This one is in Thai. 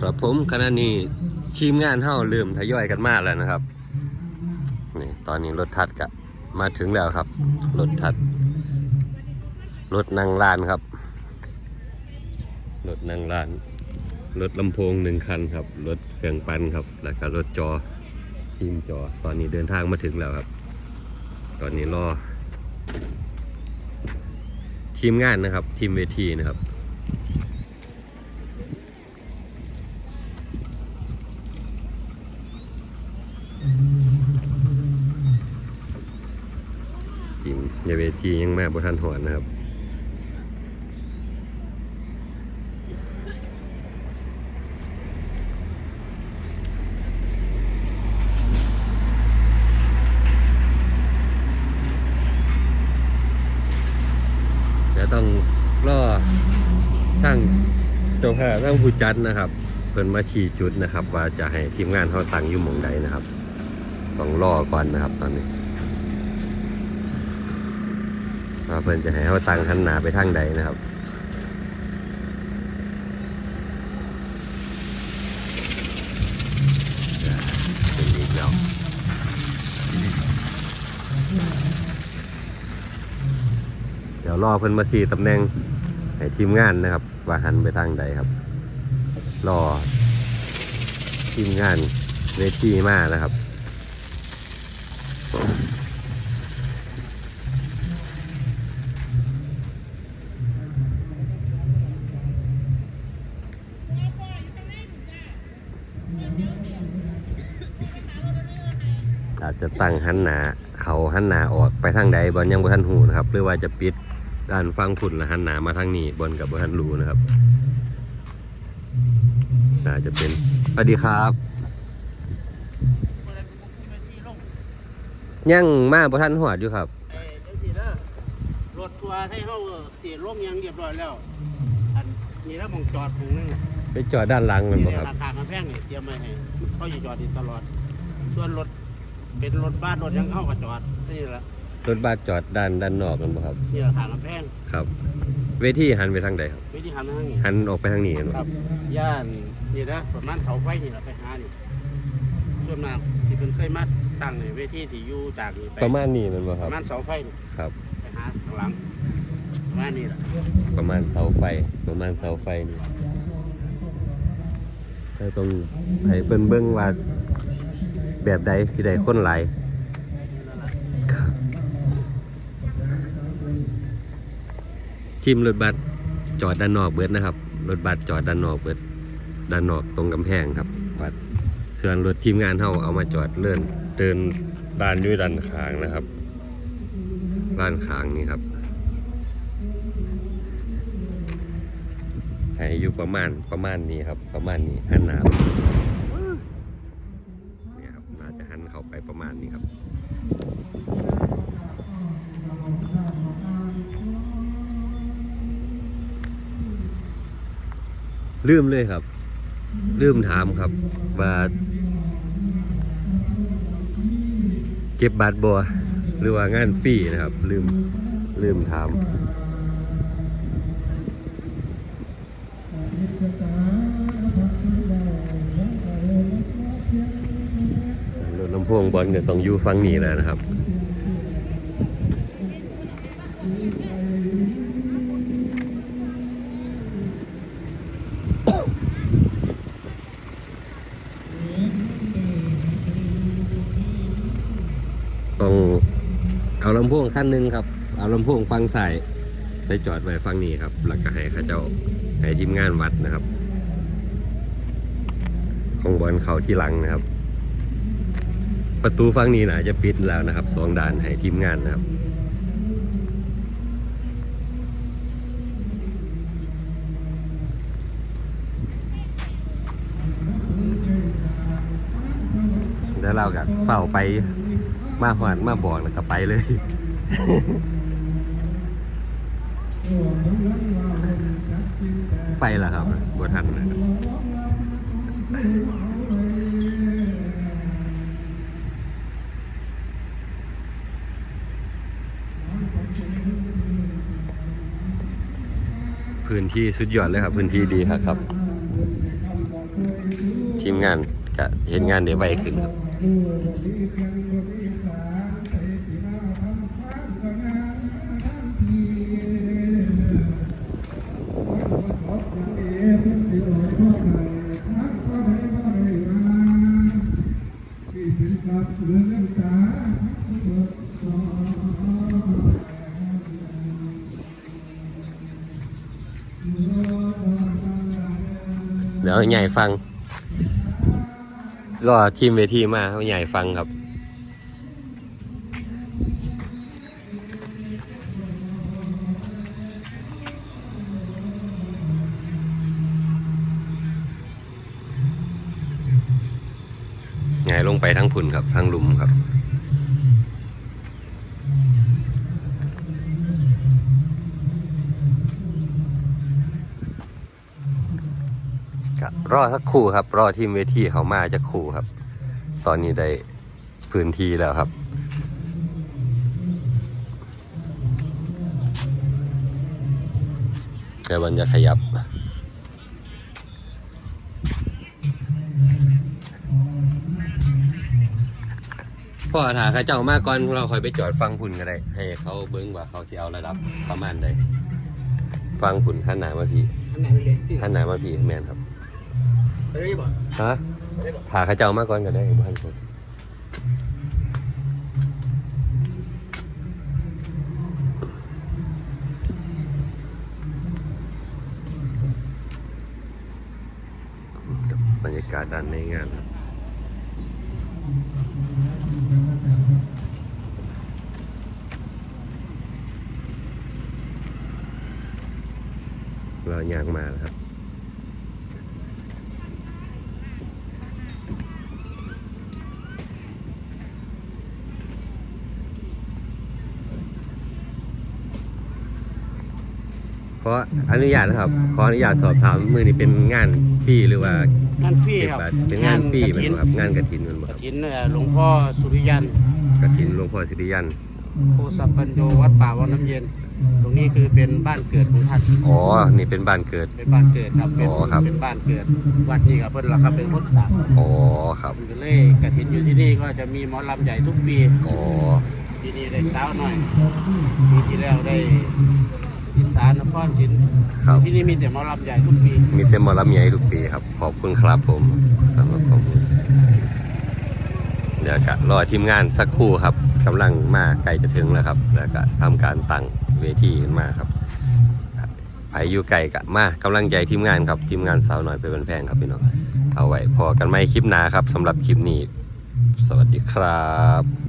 ครับผมขณะนี้ทีมงานเฮาเริ่มทยอยกันมากแล้วนะครับนี่ตอนนี้รถทัดกะมาถึงแล้วครับ รถทัด รถนั่งลานครับ รถนั่งลาน รถลำโพงหนึ่งคันครับ รถเครื่องปั่นครับ แล้วก็รถจอทีมจอ ตอนนี้เดินทางมาถึงแล้วครับ ตอนนี้รอทีมงานนะครับ ทีมเวทีนะครับ ทีมในเวทียังมาบทันหอนนะครับเดี๋ยวต้องรอทั้งเจ้าภาพทั้งผู้จัดนะครับเพิ่นมาชี้จุดนะครับ ว่าจะให้ทีมงานเขาตั้งอยู่หมองใดนะครับ ต้องรอก่อนนะครับตอนนี้ ว่าเพิ่นจะให้เขาตั้งหันหนาไปทางใดนะครับเป็นอีกแล้วเดี๋ยวรอเพิ่นมาสีตำแหน่งให้ทีมงานนะครับ ว่าหันไปทางใดครับ รอทีมงานเวทีมานะครับ อาจจะตั้งหันหนาเขาหันหนาออกไปทางใดบอลยังบ่ทันหูนะครับหรือว่าจะปิดด้านฟังผุนและหันหนามาทางนี้บอลกับบ่ทันรู้นะครับน่าจะเป็นสวัสดีครับยังมาบ่ทันหอดอยู่ครับเอ้ยเดี๋ยวสิเด้อรถทัวร์ให้เขาสีร่มยังเรียบร้อยแล้วอันนี้แล้วมองจอดตรงนึงไปจอดด้านหลังแมันบ่ครับราคากระแพงนี่เตรียมไว้ให้เขาอยู่จอดอยู่ตลอดส่วนรถ เป็นรถบ้านรถยังเข้ากับจอดนี่แหละรถบัสจอดด้านด้านนอกแมันบ่ครับ นี่ราคากระแพงครับ เวทีหันไปทางใดครับวิธีทำทางนี้หันออกไปทางนี้แม่นบ่ครับ ย่านนี่นะประมาณเสาไฟนี่แหละไปหานี่ส่วนมากที่เป็นเคยมาตั้งในเวทีที่อยู่จากนี่ไปประมาณนี้แมันบ่คปรับ ระมาณเสาไฟนี่ครับ ไปหาข้างหลังประมาณนี้แหละประมาณเสาไฟ ประมาณเสาไฟนี่ถ้าต้องให้เบิ่งเบิ่งว่า แบบใดสิได้คนหลายครับทีมรถบัสจอดด้านนอกเบิดนะครับ รถบัสจอดด้านนอกเบิดด้านนอกตรงกำแพงครับบัสส่วนรถทีมงานเฮาเอามาจอดเลื่อนเดินด้านด้ยด้านขางนะครับด้านขางนี่ครับให้อยู่ประมาณประมาณนี้ครับ ประมาณนี้หันหนาเนี่ยครับน่าจะหันเข้าไประมาณนี้ครับลืมเลยครับ ลืมถามครับ ว่า เก็บบัตรบัวหรือว่างานฟรีนะครับ ลืมลืมถาม รถลำโพงบอลก็ต้องอยู่ฟังนี้แหล้วนะครับต้องเอาลำโพงขั้นหนึ่งครับ เอาลำโพงฟังใส่ไปจอดไว้ฟังนี้ครับ แล้วก็ให้ข้าเจ้าให้ทีมงานวัดนะครับ ของบอลเขาที่หลังนะครับ ประตูฝั่งนี้นะจะปิดแล้วนะครับสองด่านให้ทีมงานนะครับแล้วเราก็เฝ้าไปมาหวานมาบอกแล้วก็ไปเลย ไปแล้วครับบทันนะครับ พื้นที่สุดยอดเลยครับ พื้นที่ดีครับครับ ทีมงานก็เห็นงานได้ไวขึ้นครับเดี๋ยวใหญ่ฟังรอทีมเวทีมาเขาใหญ่ฟังครับ ใหญ่ลงไปทั้งพุ่นครับทั้งลุมครับ รับรอสักครู่ครับ รอทีมเวทีเขามาจะครู่ครับ ตอนนี้ได้พื้นที่แล้วครับแต่วันจะขยับพ่อถาข้าเจ้ามาก่อนเราคอยไปจอดฟังพุ่นก็ได้ ให้เขาเบิ้งว่าเขาสิเอาระดับประมาณใดฟังพุ่นขั้นหนามาพี่อันไหนไปเลยที่ขั้นหนามาพี่แมนครับ ไปได้บ่ฮะไปได้บ่พาข้าเจ้ามาก่อนก็ได้บ้านผมบรรยากาศด้านในงานครับเรายางมาแล้วครับ ออนุญาตนะครับ ขออนุญาตสอบถามมือนี้เป็นงานฟรีหรือว่างานพี่เก็บครับบัตรเป็นงานฟรีกไหมฐินครับงานกระถินมันบ่กครับฐินเอ่อหลวงพ่อสุริยันกระถินหลวงพ่อสิริยันโพสัพปัญโยวัดป่าวัดน้ำเย็น ตรงนี้คือเป็นบ้านเกิดของท่านอ๋อนี่เป็นบ้านเกิด เป็นบ้านเกิดครับเป็นอ๋อครับ เป็นบ้านเกิดวัดนี้กับเพิ่นละครับเป็นพุทธศาสนาอ๋อครับก็เลยกฐินอยู่ที่นี่ก็จะมีหมอลำใหญ่ทุกปี อ๋อปีนี้ได้เช้าหน่อยปีที่แล้วได้อี สานนครศรีครับ ที่นี่มีแต่หมอลำใหญ่ทุกปี มีเต็มมอลำใหญ่ทุกปีครับ ขอบคุณครับผมสำหรับข้อมูลเดี๋ยวก็รอทีมงานสักครู่ครับกำลังมาใกล้จะถึงแล้วครับ แล้วก็ทำการตั้งเวทีขึ้นมาครับไผอยู่ไกลกะมากำลังใจทีมงานครับทีมงานสาวหน่อยเป็นแพงครับพี่น้องเอาไว้พอกันไม่คลิปหน้าครับสำหรับคลิปนี้ สวัสดีครับ